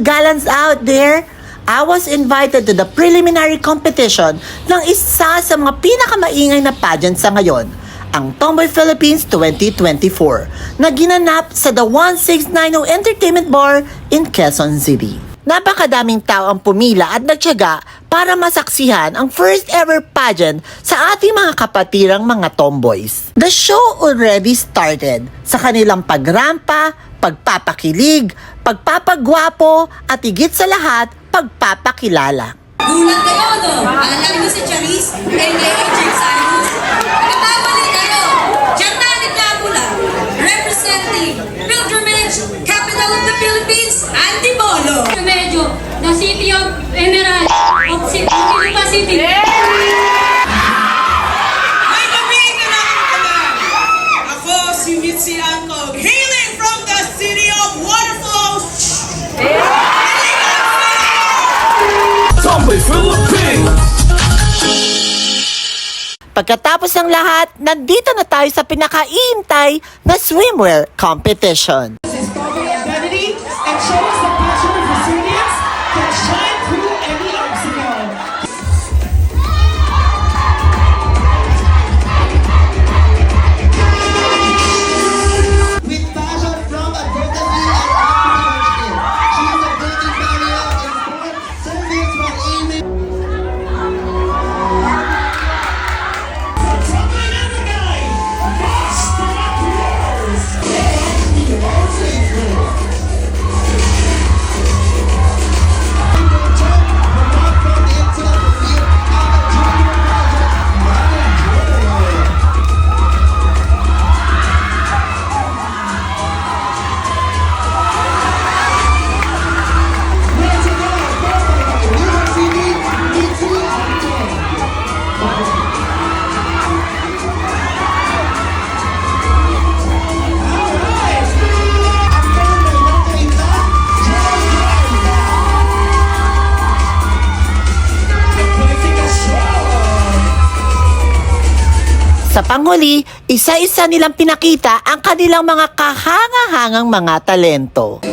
gallants out there, I was invited to the preliminary competition ng isa sa mga pinakamaingay na pageant sa ngayon, ang Tomboy Philippines 2024, na ginanap sa The 1690 Entertainment Bar in Quezon City. Napakadaming tao ang pumila at nagtyaga para masaksihan ang first ever pageant sa ating mga kapatirang mga tomboys. The show already started sa kanilang pagrampa, pagpapakilig, pagpapagwapo at higit sa lahat, pagpapakilala. Gulat kayo, no? Alam niyo si Charis, aka Jim Simons. Nagkabalik kayo. Janani Tabula, representing Pilgrimage, capital of the Philippines, Antipolo. medyo the city of Emerald of City, City. May Pagkatapos ng lahat, nandito na tayo sa pinakaintay na swimwear competition. is and shows Sa panghuli, isa-isa nilang pinakita ang kanilang mga kahanga-hangang mga talento.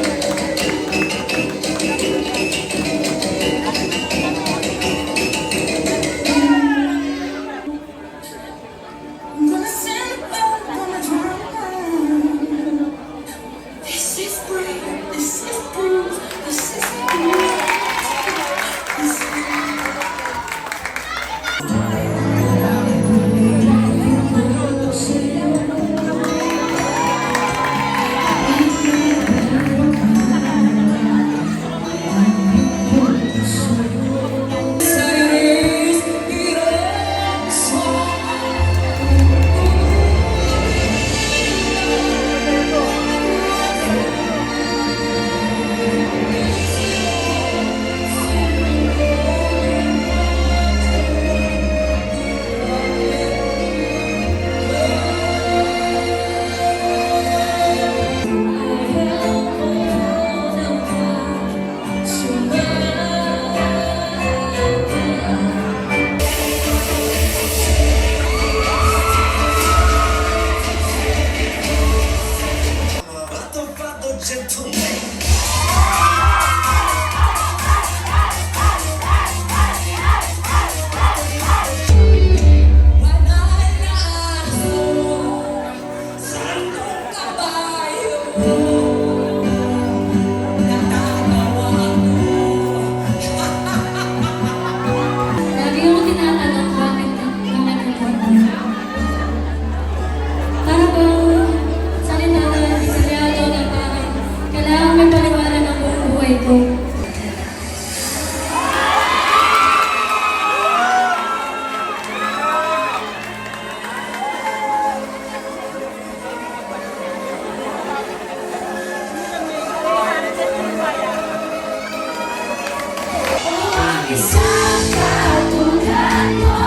Isang katulad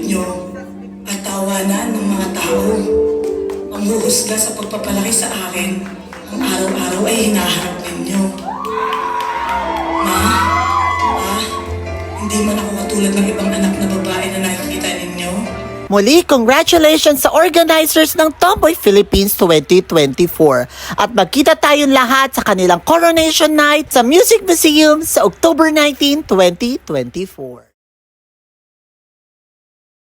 naririnig nyo at tawanan ng mga tao. Ang huhusga sa pagpapalaki sa akin, ang araw-araw ay hinaharap ninyo. Ma, pa, hindi man ako katulad ng ibang anak na babae na nakikita ninyo. Muli, congratulations sa organizers ng Tomboy Philippines 2024. At magkita tayong lahat sa kanilang coronation night sa Music Museum sa October 19, 2024.